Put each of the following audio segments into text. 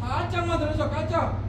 살짝만 들어줘 깔짝.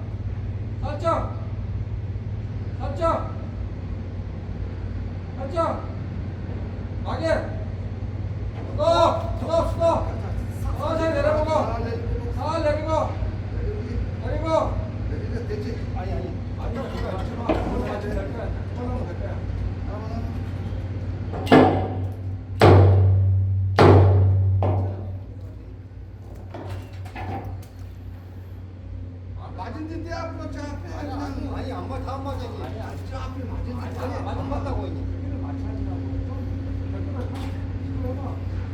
근데 앞으로 저 앞에 아니, 그냥 아니, 안 맞, 다음 맞아지 아니 저 앞에 맞은 아니, 안 맞다고 했니? 맞다고.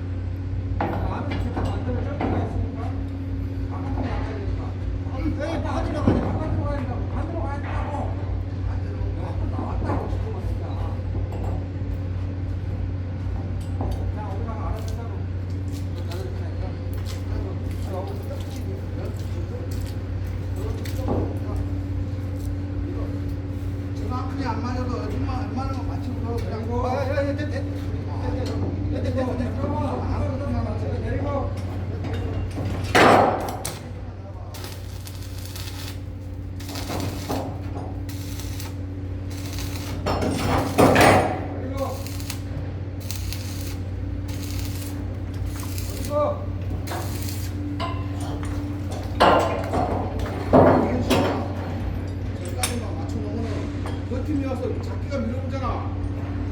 그 팀이 와서 자기가 밀어보잖아.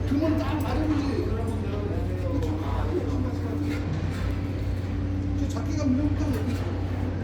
그러면